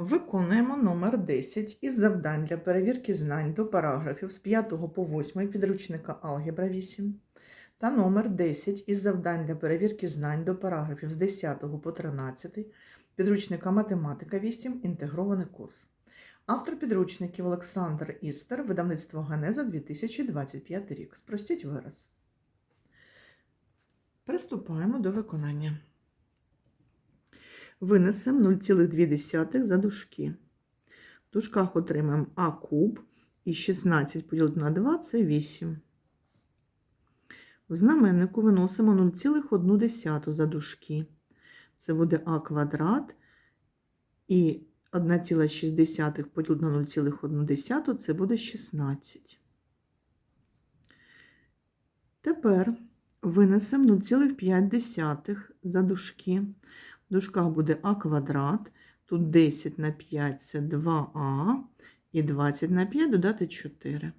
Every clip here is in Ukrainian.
Виконуємо номер 10 із завдань для перевірки знань до параграфів з 5 по 8 підручника Алгебра 8 та номер 10 із завдань для перевірки знань до параграфів з 10 по 13 підручника Математика 8 інтегрований курс. Автор підручників Олександр Істер, видавництво Генеза 2025 рік. Спростіть вираз. Приступаємо до виконання. Винесемо 0,2 за дужки. В дужках отримаємо А куб і 16 поділити на 2 це 8. В знаменнику виносимо 0,1 за дужки. Це буде А квадрат. І 1,6 поділити на 0,1 це буде 16. Тепер винесемо 0,5 за дужки. В дужках буде а квадрат. Тут 10 на 5 це 2а, і 20 на 5 додати 4.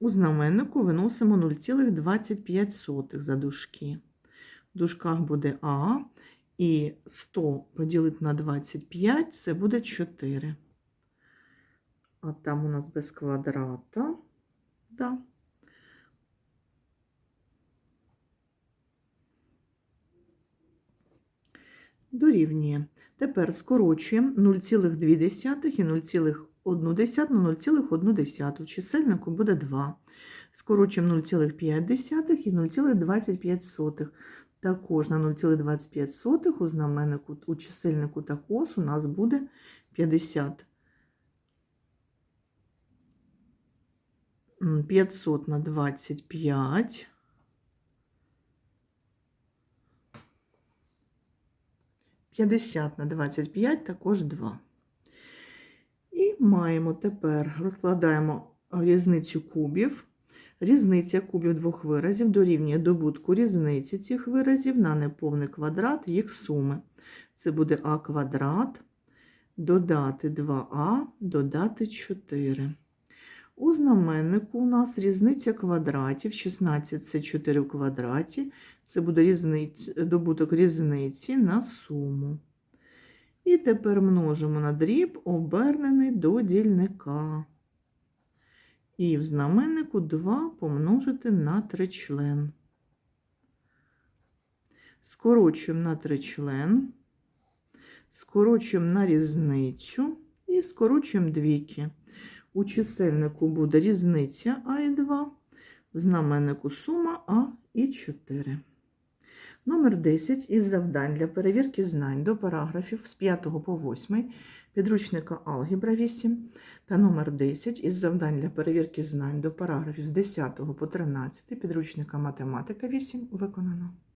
У знаменнику виносимо 0,25 за дужки. В дужках буде а, і 100 поділити на 25 це буде 4. А там у нас без квадрата. Да. Дорівнює. Тепер скорочуємо 0,2 і 0,1 на 0,1. В чисельнику буде 2. Скорочуємо 0,5 і 0,25. Також на 0,25 у знаменнику, у чисельнику також у нас буде 50. 500 на 25. 50 на 25 також 2. І маємо тепер, розкладаємо різницю кубів. Різниця кубів двох виразів дорівнює добутку різниці цих виразів на неповний квадрат їх суми. Це буде а квадрат, додати 2а, додати 4. У знаменнику у нас різниця квадратів, 16 це 4 в квадраті, це буде різниць, добуток різниці на суму. І тепер множимо на дріб, обернений до дільника. І в знаменнику 2 помножити на тричлен. Скорочуємо на тричлен, скорочуємо на різницю і скорочуємо двійки. У чисельнику буде різниця А і 2, в знаменнику сума А і 4. Номер 10 із завдань для перевірки знань до параграфів з 5 по 8 підручника Алгебра 8 та номер 10 із завдань для перевірки знань до параграфів з 10 по 13 підручника Математика 8 виконано.